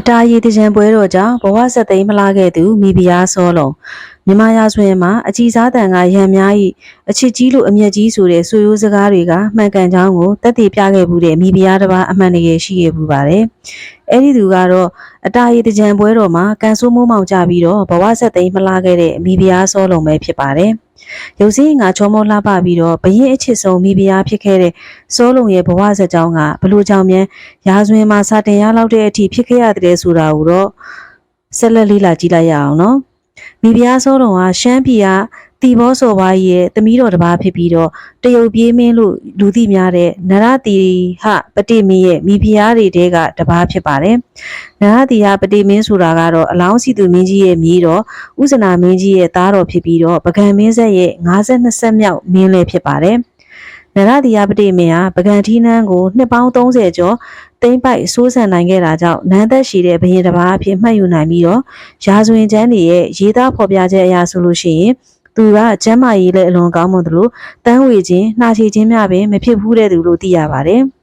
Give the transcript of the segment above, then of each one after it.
အတားရည်တကြံပွဲတော်ကြောင့်ဘဝဆက်သိမ်းမလာခဲ့သူမိဖုရားစောလုံးမြမရာဆွေမှာအကြည်စားတန်ကရံများ၏အချစ်ကြီးလိုအမျက်ကြီးဆိုတဲ့ဆွေရိုးစကားတွေကမှန်ကန်ကြောင်းကိုတက်တည်ပြခဲ့မှုတဲ့မိဖုရားတစ်ပါးအမှန်တကယ်ရှိခဲ့မှုပါတယ်။အဲဒီသူကတော့အတားရည်တကြံပွဲတော်မှာကန်ဆိုးမိုးမောင်ကြပြီးတော့ဘဝဆက်သိမ်းမလာခဲ့တဲ့မိဖုရားစောလုံးပဲဖြစ်ပါတယ်။ ရုပ်စင်းငါချောမောလှပပြီးတော့ဘရင်အချစ်ဆုံးမိဖုရားဖြစ်ခဲ့တဲ့စောလုံးရဲ့ဘဝဆက်ကြောင်းကဘလို့ကြောင့်မြန်ရာဇဝင်မှာစာတင်ရလောက်တဲ့အထိဖြစ်ခဲ့ရတဲ့ဆိုတာကိုတော့ဆက်လက်လေးလာကြည့်လိုက်ရအောင်နော်မိဖုရားစောလုံးကရှမ်းပြည်က တီဘောစော်ဘွားကြီးရဲ့တမီးတော်တစ်ပါးဖြစ်ပြီးတော့တရုတ်ပြေးမင်းလို့လူသိများတဲ့နရတီဟပတိမင်းရဲ့မိဖုရားတွေတဲကတစ်ပါးဖြစ်ပါတယ်နရတီဟပတိမင်းဆိုတာကတော့အလောင်းစီသူမင်းကြီးရဲ့မြေးတော်ဥဇနာမင်းကြီးရဲ့သားတော်ဖြစ်ပြီးတော့ပကံမင်းဆက်ရဲ့52ဆက်မြောက်မင်းလည်းဖြစ်ပါတယ်နရတီယပတိမင်းဟာပကံထီးနန်းကိုနှစ်ပေါင်း30ကျော်တိမ့်ပိုက်စိုးစံနိုင်ခဲ့တာကြောင့်နန်းသက်ရှိတဲ့ဘရင်တစ်ပါးအဖြစ်မှတ်ယူနိုင်ပြီးတော့ရာဇဝင်ကျမ်းတွေရဲ့ရေးသားဖော်ပြချက်အရဆိုလို့ရှိရင် သူကကျမ်းမာရေးလည်းအလွန်ကောင်းမွန်သလိုတန်းဝေခြင်းနှာချေခြင်းများပင်မဖြစ်ဘူးတဲ့သူလို့သိရပါတယ်။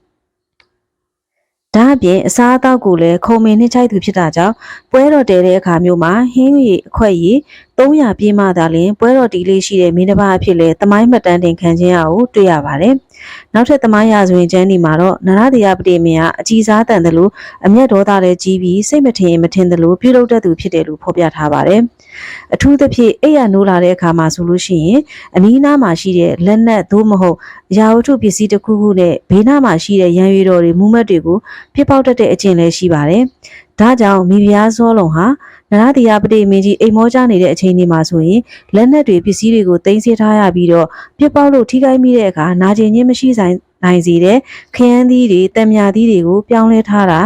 ဒါအပြင်အစားအသောက်ကိုလည်းခုံမင်းနှိမ့်ချိုက်သူဖြစ်တာကြောင့်ပွဲတော်တဲတဲ့အခါမျိုးမှာဟင်းရီအခွက်ရီ 300ပြည့်မှသာလျှင်ပွဲတော်တီလေးရှိတဲ့မင်းတစ်ပါးအဖြစ်လဲတမိုင်းမှတ်တမ်းတင်ခံခြင်းအကိုတွေ့ရပါတယ်။နောက်ထပ်တမိုင်းရာဇဝင်ကျမ်းဒီမှာတော့နရတရားပတိမင်းကအကြီးစားတန်တယ်လို့အမျက်ဒေါသလည်းကြီးပြီးစိတ်မထင်မထင်တယ်လို့ပြုလုပ်တတ်သူဖြစ်တယ်လို့ဖော်ပြထားပါတယ်။အထူးသဖြင့်အိယာနိုးလာတဲ့အခါမှာဆိုလို့ရှိရင်အနီးနားမှာရှိတဲ့လက်နက်သို့မဟုတ်အရာဝတ္ထုပစ္စည်းတစ်ခုခုနဲ့ဘေးနားမှာရှိတဲ့ရန်ရွေတော်တွေမူမတ်တွေကိုပြစ်ပေါက်တတ်တဲ့အကျင့်လည်းရှိပါတယ်။ဒါကြောင့်မိဖုရားစောလုံးဟာ နရတိယပတိမင်းကြီးအိမ်မောကြနေတဲ့အချိန်ဒီမှာဆိုရင်လက်နက်တွေပစ္စည်းတွေကိုတင်ဆေးထားရပြီးတော့ပြစ်ပေါက်လို့ထိခိုက်မိတဲ့အခါနာကျင်ခြင်းမရှိဆိုင်နိုင်စေတဲ့ခရမ်းသီးတွေတံမြာသီးတွေကိုပြောင်းလဲထားတာ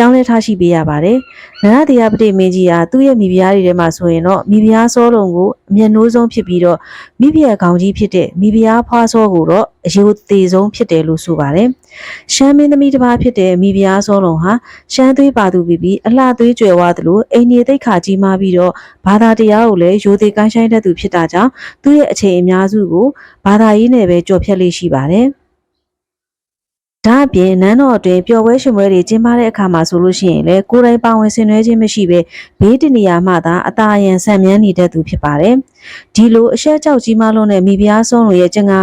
ပြောင်းလဲထားရှိပေးရပါတယ်။နရတိယပတိမင်းကြီးဟာသူ့ရဲ့မိဖုရားတွေထဲမှာဆိုရင်တော့မိဖုရားစောလုံးကိုအမျက်နှိုးဆုံးဖြစ်ပြီးတော့မိဖုရားကောင်ကြီးဖြစ်တဲ့မိဖုရားဖွားစောကိုတော့အယိုသေးဆုံးဖြစ်တယ်လို့ဆိုပါတယ်။ရှမ်းမင်းသမီးတစ်ပါးဖြစ်တဲ့မိဖုရားစောလုံးဟာရှမ်းသွေးပါသူပြီးပြီးအလှသွေးကြွယ်ဝသလိုအိမ်နေသိက္ခာကြီးမားပြီးတော့ဘာသာတရားကိုလည်းရိုသေကိုင်းဆိုင်တတ်သူဖြစ်တာကြောင့်သူ့ရဲ့အချိန်အများစုကိုဘာသာရေးနဲ့ပဲကြော်ဖြတ်လေးရှိပါတယ်။ ဒါအပြင်နန်းတော်အတွင်းပျော်ပွဲရှင်ပွဲတွေကျင်းပတဲ့အခါမှာဆိုလို့ရှိရင်လည်းကိုယ်တိုင်ပါဝင်ဆင်နွှဲခြင်းမရှိဘဲဘေးတနေရာမှသာအသာအယံဆံမြန်းနေတဲ့သူဖြစ်ပါတယ်။ဒီလိုအရှက်ကြောက်ကြီးမားလုံးတဲ့မိဖုရားဆုံးလိုရဲ့ကျင်က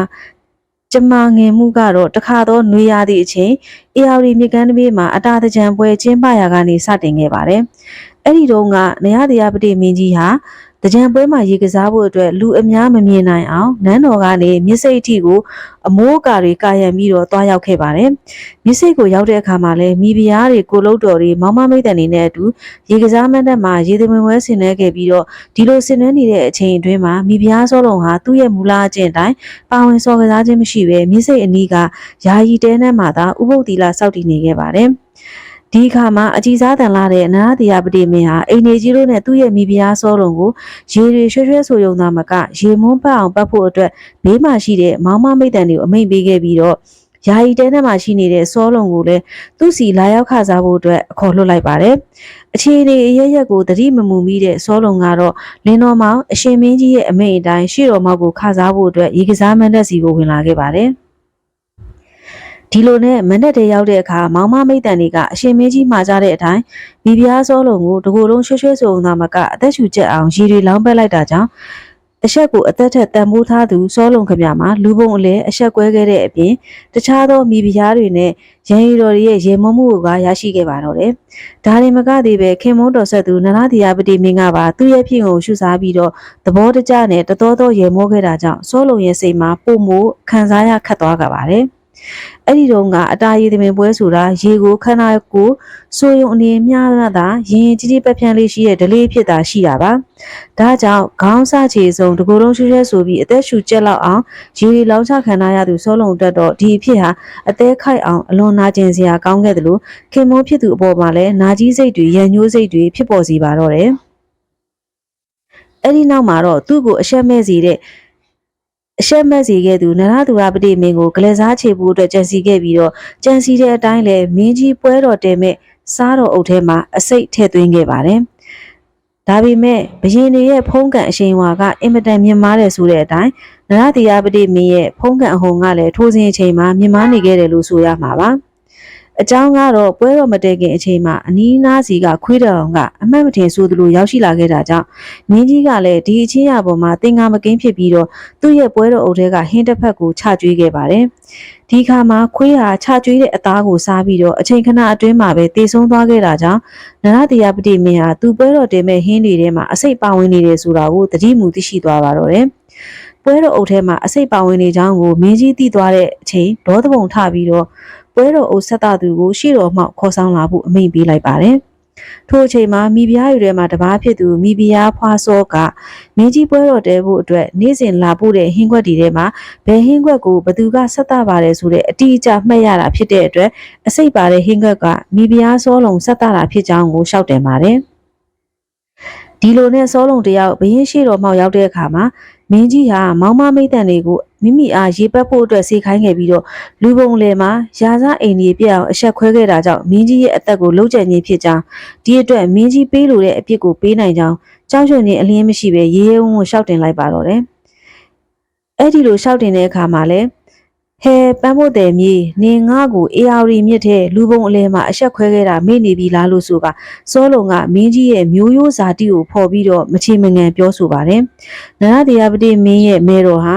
ကျမငင်မှုကတော့တခါတော့နှွေရသည့်အချိန်အေယာရီမြကန်းတပြေးမှာအတာတကြံပွဲကျင်းပရာကနေစတင်ခဲ့ပါတယ်။အဲ့ဒီတုန်းကနေရတရားပတိမင်းကြီးဟာတ ကြံပွဲမှာရေကစားဖို့အတွက်လူအများမမြင်နိုင်အောင်နန်းတော်ကနေမြစ်စိတ်အထိကိုအမိုးအကာတွေကာရံပြီးတော့တွားရောက်ခဲ့ပါတယ်။မြစ်စိတ်ကိုရောက်တဲ့အခါမှာလည်းမိဖုရားတွေကိုလုတ်တော်တွေမောင်မမိတ်တန်နေတဲ့အတူရေကစားမန်းတက်မှာရေသမင်ဝဲဆင်နွှဲခဲ့ပြီးတော့ဒီလိုဆင်နွှဲနေတဲ့အချိန်အတွင်းမှာမိဖုရားစောလုံးဟာသူ့ရဲ့မူလအကျင့်တိုင်းပါဝင်စော်ကစားခြင်းမရှိဘဲမြစ်စိတ်အနီးကယာယီတဲနှမ်းမှာသာဥပုပ်တီလာစောက်တည်နေခဲ့ပါတယ်။ ဒီအခါမှာအကြည်စားတန်လာတဲ့အနာသီယပတိမင်းဟာအိမ်နေကြီးတို့နဲ့သူ့ရဲ့မိဖုရားစောလုံးကိုရေတွေရွှဲရွှဲဆိုယုံသားမကရေမွန်းပတ်အောင်ပတ်ဖို့အတွက်ဘေးမှာရှိတဲ့မောင်မမိတ်တန်တွေကိုအမိန့်ပေးခဲ့ပြီးတော့ယာယီတဲထဲမှာရှိနေတဲ့စောလုံးကိုလည်းသူ့စီလာရောက်ခစားဖို့အတွက်အခေါ်လွှတ်လိုက်ပါတယ်။အခြေအနေအရရက်ကိုတတိမမူမိတဲ့စောလုံးကတော့လင်းတော်မောင်အရှင်မင်းကြီးရဲ့အမိန့်အတိုင်းရှေ့တော်မောက်ကိုခစားဖို့အတွက်ရေကစားမန်းတက်စီကိုဝင်လာခဲ့ပါတယ်။ ဒီလိုနဲ့မနဲ့တည်းရောက်တဲ့အခါမောင်မမိတ်တန်တွေကအရှင်မင်းကြီးမှာကြတဲ့အတိုင်းမိဖုရားစောလုံးကိုတကိုယ်လုံးရွှဲရွှဲဆိုုံသာမကအသက်ရှူကျက်အောင်ရည်တွေလောင်းပက်လိုက်တာကြောင့်အဆက်ကိုအသက်ထက်တန်ဖိုးထားသူစောလုံးခမမှာလူပုံအလဲအဆက်ကွဲခဲ့တဲ့အပြင်တခြားသောမိဖုရားတွေနဲ့ရန်ရီတော်တွေရဲ့ရေမုံမှုကရရှိခဲ့ပါတော့တယ်။ဒါရင်မကသေးပဲခင်မုန်းတော်ဆက်သူနန္ဒသီယာပတိမင်းကပါသူ့ရဲ့ဖြစ်ကိုရှုစားပြီးတော့သဘောတကျနဲ့တတော်တော်ရေမိုးခဲ့တာကြောင့်စောလုံးရဲ့စိတ်မှာပုံမိုးခံစားရခတ်သွားကြပါတယ်။ အဲ့ဒီတော့ကအတားရည်သမင်ပွဲဆိုတာရေကိုခန္ဓာကိုစိုးရုံအနေမျှတာရင်ကြီးကြီးပက်ဖြန်းလေးရှိတဲ့ဒလေးဖြစ်တာရှိတာပါဒါကြောင့်ခေါင်းစခြေစုံတကူလုံးရွှဲရွှဲဆိုပြီးအသက်ရှူကျက်လောက်အောင်ရေတွေလောင်းချခံရသူစောလုံးတက်တော့ဒီအဖြစ်ဟာအသေးခိုက်အောင်အလွန်နာကျင်စရာကောင်းခဲ့တယ်လို့ခင်မိုးဖြစ်သူအပေါ်မှာလည်းနာကြီးစိတ်တွေရန်ညှိုးစိတ်တွေဖြစ်ပေါ်စီပါတော့တယ်အဲ့ဒီနောက်မှာတော့သူ့ကိုအရှက်မဲ့စီတဲ့ အရှက်မဲ့စီခဲ့သူနရသူရပတိမင်းကိုဂလဲစားချေဖို့အတွက်ကြံစီခဲ့ပြီးတော့ကြံစီတဲ့အတိုင်းလဲမင်းကြီးပွဲတော်တဲမဲ့စားတော်အုပ်ထဲမှာအစိတ်ထည့်သွင်းခဲ့ပါတယ်။ဒါပေမဲ့ဘရင်တွေရဲ့ဖုံးကန်အရှိန်ဝါကအင်မတန်မြင့်မားတယ်ဆိုတဲ့အတိုင်းနရတိယပတိမင်းရဲ့ဖုံးကန်အဟုန်ကလည်းထိုးစင်းအချိန်မှာမြင့်မားနေခဲ့တယ်လို့ဆိုရမှာပါ။ အကြောင်းကတော့ပွဲတော်မတည့်ခင်အချိန်မှာအနီးနားစီကခွေးတော်ကအမှတ်မထင်ဆိုသလိုရောက်ရှိလာခဲ့တာကြောင့်မင်းကြီးကလည်းဒီအချင်းရပေါ်မှာတင်ငါမကင်းဖြစ်ပြီးတော့သူ့ရဲ့ပွဲတော်အုပ်ထဲကဟင်းတစ်ဖက်ကိုချကျွေးခဲ့ပါတယ်။ဒီခါမှာခွေးဟာချကျွေးတဲ့အသားကိုစားပြီးတော့အချိန်ခဏအတွင်းမှာပဲတေဆုံးသွားခဲ့တာကြောင့်နရတရားပတိမင်းဟာသူ့ပွဲတော်တင်မဲ့ဟင်းတွေထဲမှာအစိတ်ပါဝင်နေတယ်ဆိုတာကိုသတိမူသိရှိသွားပါတော့တယ်။ပွဲတော်အုပ်ထဲမှာအစိတ်ပါဝင်နေကြောင်းကိုမင်းကြီးသိသွားတဲ့အချိန်ဒေါသပုံထပြီးတော့ ပွဲတော်အုပ်ဆက်သားသူကိုရှေ့တော်မှောက်ခေါ်ဆောင်လာဖို့အမိန့်ပေးလိုက်ပါတယ်။ထိုအချိန်မှာမိဖုရားယူထဲမှာတပားဖြစ်သူမိဖုရားဖွားစောကမင်းကြီးပွဲတော်တဲဖို့အတွက်နေ့စဉ်လာဖို့တဲ့ဟင်းခွက်တီထဲမှာဘယ်ဟင်းခွက်ကိုဘသူကဆက်တာပါတယ်ဆိုတဲ့အတိအကျမှတ်ရတာဖြစ်တဲ့အတွက်အစိတ်ပါတဲ့ဟင်းခွက်ကမိဖုရားစောလုံးဆက်တာတာဖြစ်ကြောင်းကိုရှောက်တယ်ပါတယ်။ဒီလိုနဲ့စောလုံးတယောက်ဘရင်ရှိတော်မှောက်ရောက်တဲ့အခါမှာ မင်းကြီးဟာမောင်မမိတ်တန်တွေကိုမိမိအားရေပက်ဖို့အတွက်စေခိုင်းခဲ့ပြီးတော့လူပုံလယ်မှာရာဇအိမ်ကြီးပြက်အောင်အဆက်ခွဲခဲ့တာကြောင့်မင်းကြီးရဲ့အသက်ကိုလှုပ်ကြံခြင်းဖြစ်ကြောင်းဒီအတွက်မင်းကြီးပေးလိုတဲ့အပြစ်ကိုပေးနိုင်ကြောင်းကြောက်ရွံ့ခြင်းအလင်းမရှိပဲရေးရဲဝံ့ဝံ့ရှောက်တင်လိုက်ပါတော့တယ်။အဲ့ဒီလိုရှောက်တင်တဲ့အခါမှာလည်း ဟဲပန်းဖို့တယ်မြေနေငါ့ကိုအေယာရီမြစ်ထဲလူပုံအလဲမှာအဆက်ခွဲခဲ့တာမေ့နေပြီလားလို့ဆိုကစောလုံကမင်းကြီးရဲ့မျိုးရိုးဇာတိကိုဖော်ပြီးတော့မချေမငံပြောဆိုပါတယ်။နရတရားပတိမင်းရဲ့မဲတော်ဟာ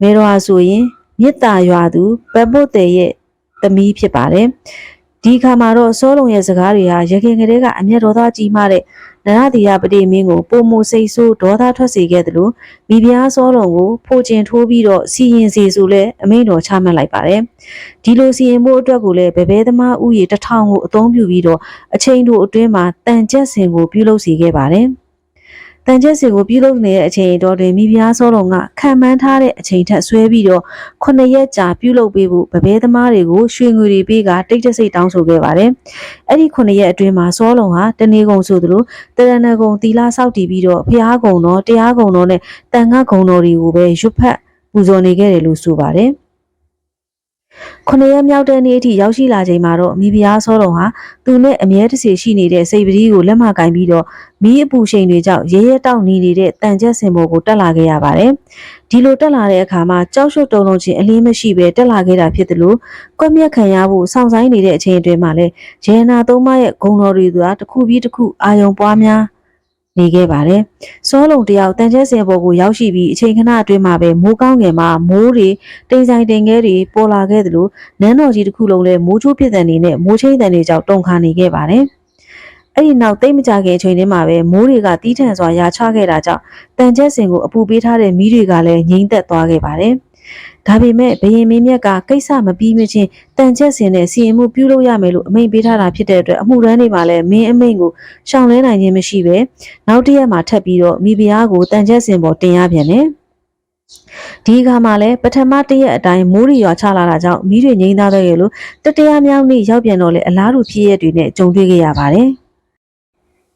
မဲတော်ဟာဆိုရင်မြစ်တာရွာသူပန်းဖို့တယ်ရဲ့သမီးဖြစ်ပါတယ်။ဒီခါမှာတော့စောလုံရဲ့စကားတွေဟာရခင်ကလေးကအမျက်တော်သားကြီးမားတဲ့ နရတိယပတိမင်းကိုပုံမစိတ်ဆိုးဒေါသထွက်စေခဲ့တယ်လို့မိဖုရားစောတော်ကိုဖိုကျင်ထိုးပြီးတော့စီရင်စီဆိုလဲအမိန့်တော်ချမှတ်လိုက်ပါတယ်။ဒီလိုစီရင်မှုအတွက်ကိုလည်းဗဘဲသမားဥယေတထောင်ကိုအသုံးပြုပြီးတော့အချိန်တို့အတွင်းမှာတန်ကြက်စင်ကိုပြုလုပ်စီခဲ့ပါတယ်။ တန်ကျက်စီကိုပြုလုပ်နေတဲ့အချိန်တော်တွင်မိဖုရားစောတော်ကခံမှန်းထားတဲ့အချိန်ထက်ဆွဲပြီးတော့ခုနှစ်ရက်ကြာပြုလုပ်ပေးဖို့ဗဘဲသမားတွေကိုရွှေငွေတွေပေးကတိတ်တဆိတ်တောင်းဆိုခဲ့ပါတယ်။အဲ့ဒီခုနှစ်ရက်အတွင်းမှာစောလုံဟာတနေကုန်ဆိုသလိုတရဏဂုံတီလာဆောက်တည်ပြီးတော့ဖျားကုံတော်တရားကုံတော်နဲ့တန်ခါကုံတော်တွေကိုပဲရွတ်ဖက်ပူဇော်နေခဲ့တယ်လို့ဆိုပါတယ်။ ခုနှစ်ရက်မြောက်တဲ့နေ့အထိရောက်ရှိလာချိန်မှာတော့မိဖုရားစောတော်ဟာသူနဲ့အမြဲတစေရှိနေတဲ့စိတ်ပတိကိုလက်မကင်ပြီးတော့မီးအပူရှိန်တွေကြောင့်ရဲရဲတောက်နေနေတဲ့တန်ကျက်စင်ပေါ်ကိုတက်လာခဲ့ရပါတယ်။ဒီလိုတက်လာတဲ့အခါမှာကြောက်ရွံ့တုန်လုံခြင်းအလင်းမရှိပဲတက်လာခဲ့တာဖြစ်တယ်လို့ကွက်မြက်ခံရဖို့စောင့်ဆိုင်နေတဲ့အချိန်အတွင်းမှာလဲရဲနာသုံးမရဲ့ဂုံတော်တွေကတစ်ခုပြီးတစ်ခုအာယုံပွားများ နေခဲ့ပါတယ်။စောလုံတယောက်တန်ကျဲစင်ပေါ်ကိုရောက်ရှိပြီးအချိန်ခဏအတွင်းမှာပဲမိုးကောင်းငယ်မှာမိုးတွေတိမ်ဆိုင်တိမ်ငဲတွေပေါ်လာခဲ့သလိုနန်းတော်ကြီးတစ်ခုလုံးလည်းမိုးချိုးပြစ်တဲ့နေနဲ့မိုးချင်းတဲ့နေကြောင့်တုန်ခါနေခဲ့ပါတယ်။အဲ့ဒီနောက်တိတ်မကြခင်အချိန်လေးမှာပဲမိုးတွေကတီးထန်စွာရာချခဲ့တာကြောင့်တန်ကျက်စင်ကိုအပူပေးထားတဲ့မီးတွေကလည်းငြိမ့်သက်သွားခဲ့ပါတယ်။ ဒါပေမဲ့ဘရင်မင်းမြတ်ကကိစ္စမပြီးမချင်းတန်ချက်စင်နဲ့စီရင်မှုပြုလုပ်ရမယ်လို့အမိန့်ပေးထားတာဖြစ်တဲ့အတွက်အမှုရန်တွေမှာလည်းမင်းအမိန့်ကိုရှောင်လဲနိုင်ခြင်းမရှိပဲနောက်တစ်ရက်မှာထပ်ပြီးတော့မိဖုရားကိုတန်ချက်စင်ပေါ်တင်ရပြန်တယ်ဒီကမှလည်းပထမတရက်အတိုင်းမိုးရီရွာချလာတာကြောင့်မိတွေငိမ့်သားတဲ့ရလို့တတရားမြောက်နေ့ရောက်ပြန်တော့လေအလားတူဖြစ်ရက်တွေနဲ့ကြုံတွေ့ခဲ့ရပါတယ်။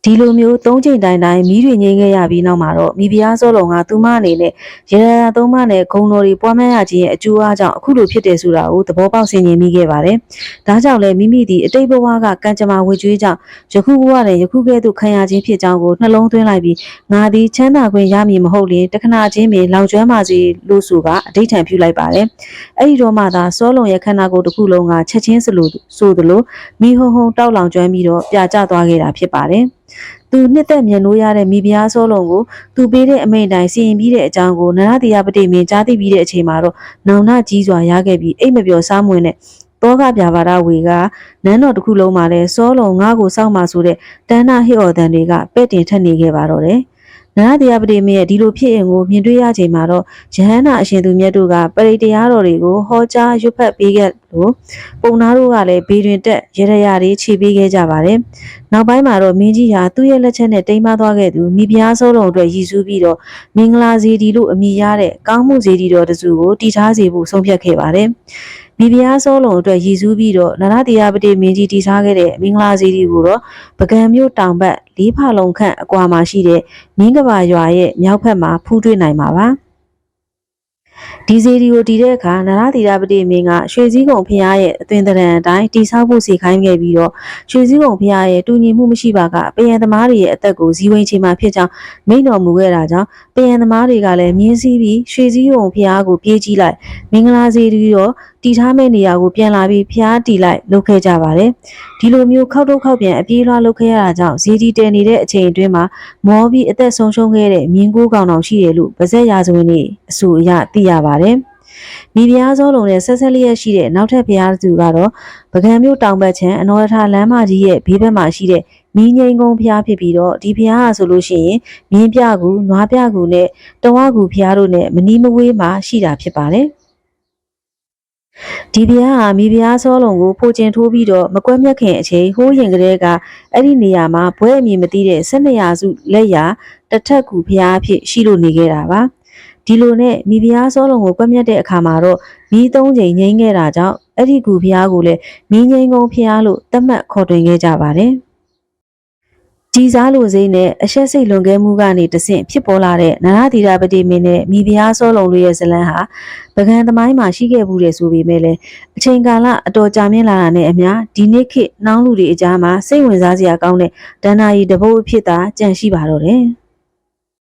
ဒီလိုမျိုးသုံးချိန်တိုင်းတိုင်းမီးတွေငိမ့်ခဲ့ရပြီးနောက်မှာတော့မိဖုရားစောလုံကသူမအနေနဲ့ရေရရာသုံးမနဲ့ဂုံတော်တွေပွားများရခြင်းရဲ့အကျိုးအားကြောင့်အခုလိုဖြစ်တယ်ဆိုတာကိုသဘောပေါက်ဆင်ခြင်မိခဲ့ပါတယ်။ဒါကြောင့်လည်းမိမိဒီအတိတ်ဘဝကကံကြမ္မာဝေကျွေးကြောင့်ယခုဘဝနဲ့ယခုကဲ့သို့ခံရခြင်းဖြစ်ကြောင်းကိုနှလုံးသွင်းလိုက်ပြီးငါသည်ချမ်းသာခွင့်ရမည်မဟုတ်ရင်တခဏချင်းပင်လောင်ကျွမ်းပါစေလို့ဆိုကအဋိဌံပြုလိုက်ပါတယ်။အဲ့ဒီတော့မှသာစောလုံရဲ့ခန္ဓာကိုယ်တစ်ခုလုံးကချက်ချင်းစလို့ဆိုသလိုမိဟုံဟုံတောက်လောင်ကျွမ်းပြီးတော့ပြာကျသွားခဲ့တာဖြစ်ပါတယ်။ သူနှစ်သက်မြင်လို့ရတဲ့မိဖုရားစောလုံးကိုသူပေးတဲ့အမိန့်တိုင်းစီရင်ပြီးတဲ့အကြောင်းကိုနရတိယပတိမင်းကြားသိပြီးတဲ့အချိန်မှာတော့နောင်နာကြီးစွာရခဲ့ပြီးအိတ်မပြောစားမွေနဲ့တောကပြပါရဝေကနန်းတော်တစ်ခုလုံးမှာလဲစောလုံးငါ့ကိုစောင့်မှဆိုတဲ့တန်းနာဟစ်အော်တန်တွေကပဲ့တင်ထက်နေခဲ့ပါတော့တယ်။နရတရားပတိမရဲ့ဒီလိုဖြစ်ရင်ကိုမြင်တွေ့ရချိန်မှာတော့ယဟန္တာအရှင်သူမြတ်တို့ကပရိတရားတော်တွေကိုဟောကြားရွတ်ဖတ်ပေးခဲ့လို့ပုံနာတို့ကလည်းဘေးတွင်တက်ရရရတွေခြေပေးခဲ့ကြပါတယ်။နောက်ပိုင်းမှာတော့မင်းကြီးဟာသူ့ရဲ့လက်ချက်နဲ့တိမ်မသွားခဲ့သူမိဖုရားစိုးလုံးအတွက်ရည်စူးပြီးတော့မင်္ဂလာစီဒီလို့အမည်ရတဲ့ကောင်းမှုစီဒီတော်တစုကိုတည်ထားစေဖို့ဆုံးဖြတ်ခဲ့ပါတယ်။မိဖုရားစောလုံးအတွက်ရည်စူးပြီးတော့နရတရားပတိမင်းကြီးတည်ထားခဲ့တဲ့မင်္ဂလာစီဒီကိုတော့ပကံမြို့တောင်ဘက်လေးဖလုံးခန့်အကွာမှာရှိတဲ့မင်းကဘာရွာရဲ့မြောက်ဘက်မှာဖူးတွေ့နိုင်မှာပါ ဒီဇေဒီကိုတည်တဲ့အခါနရတိရပတိမင်းကရွှေစည်းကုံဖျားရဲ့အသွင်သဏ္ဍာန်အတိုင်းတိဆောက်ဖို့စီခိုင်းခဲ့ပြီးတော့ရွှေစည်းကုံဖျားရဲ့တူညီမှုမရှိပါကပယံသမားတွေရဲ့အသက်ကိုဇီဝိန်ချိန်မှာဖြစ်ကြောင်းမိန့်တော်မူခဲ့တာကြောင့်ပယံသမားတွေကလည်းမြင်းစည်းပြီးရွှေစည်းကုံဖျားကိုပြေးကြည့်လိုက်မင်္ဂလာစေတီတော့တီထားမဲ့နေရာကိုပြန်လာပြီးဖျားတီလိုက်လုပ်ခဲ့ကြပါတယ်ဒီလိုမျိုးခောက်တော့ခောက်ပြန်အပြေးလွှားလုပ်ခဲ့ရတာကြောင့်ဇီဒီတဲနေတဲ့အချိန်အတွင်းမှာမောပြီးအသက်ဆုံးရှုံးခဲ့တဲ့မြင်းကိုးကောင်တော်ရှိတယ်လို့ဗဇက်ရာဇဝင်တွေအဆိုအရသိရပါတယ်မိဖုရားစောလုံးနဲ့ဆက်ဆက်လျက်ရှိတဲ့နောက်ထပ်ဘုရားသူကတော့ပကံမြို့တောင်ဘက်ခြမ်းအနော်ရထလမ်းမကြီးရဲ့ဘေးဘက်မှာရှိတဲ့မီးငိမ့်ကုန်းဘုရားဖြစ်ပြီးတော့ဒီဘုရားဟာဆိုလို့ရှိရင်မြင်းပြကူနွားပြကူနဲ့တဝကူဘုရားတို့နဲ့မနီးမဝေးမှာရှိတာဖြစ်ပါတယ်ဒီဘုရားဟာမိဖုရားစောလုံးကိုဖိုချင်ထိုးပြီးတော့မကွက်မြက်ခင်အချိန်ဟိုးရင်ကလေးကအဲ့ဒီနေရာမှာဘွဲအမည်မသိတဲ့၁၂ရာစုလက်ရာတစ်ထက်ကူဘုရားအဖြစ်ရှိလို့နေခဲ့တာပါ ဒီလိုနဲ့မိဖုရားစောလုံးကိုကွက်မြက်တဲ့အခါမှာတော့မီးသုံးချိန်ငိမ့်ခဲ့တာကြောင့်အဲ့ဒီကူဘုရားကိုလည်းမီးငိမ့်ကုန်းဘုရားလို့သတ်မှတ်ခေါ်တွင်ခဲ့ကြပါတယ်ကြည်စားလိုစိမ့်နဲ့အရှက်စိတ်လွန်ကဲမှုကနေတဆင့်ဖြစ်ပေါ်လာတဲ့နရသီရာပတိမင်းနဲ့မိဖုရားစောလုံးတို့ရဲ့ဇလံဟာပကံသမိုင်းမှာရှိခဲ့မှုတဲ့ဆိုပေမဲ့လည်းအချိန်ကာလအတော်ကြာမြင့်လာတာနဲ့အမျှဒီနေ့ခေတ်နှောင်းလူတွေအကြားမှာစိတ်ဝင်စားစရာကောင်းတဲ့ဒဏ္ဍာရီတပုတ်အဖြစ်သာကြန့်ရှိပါတော့တယ်။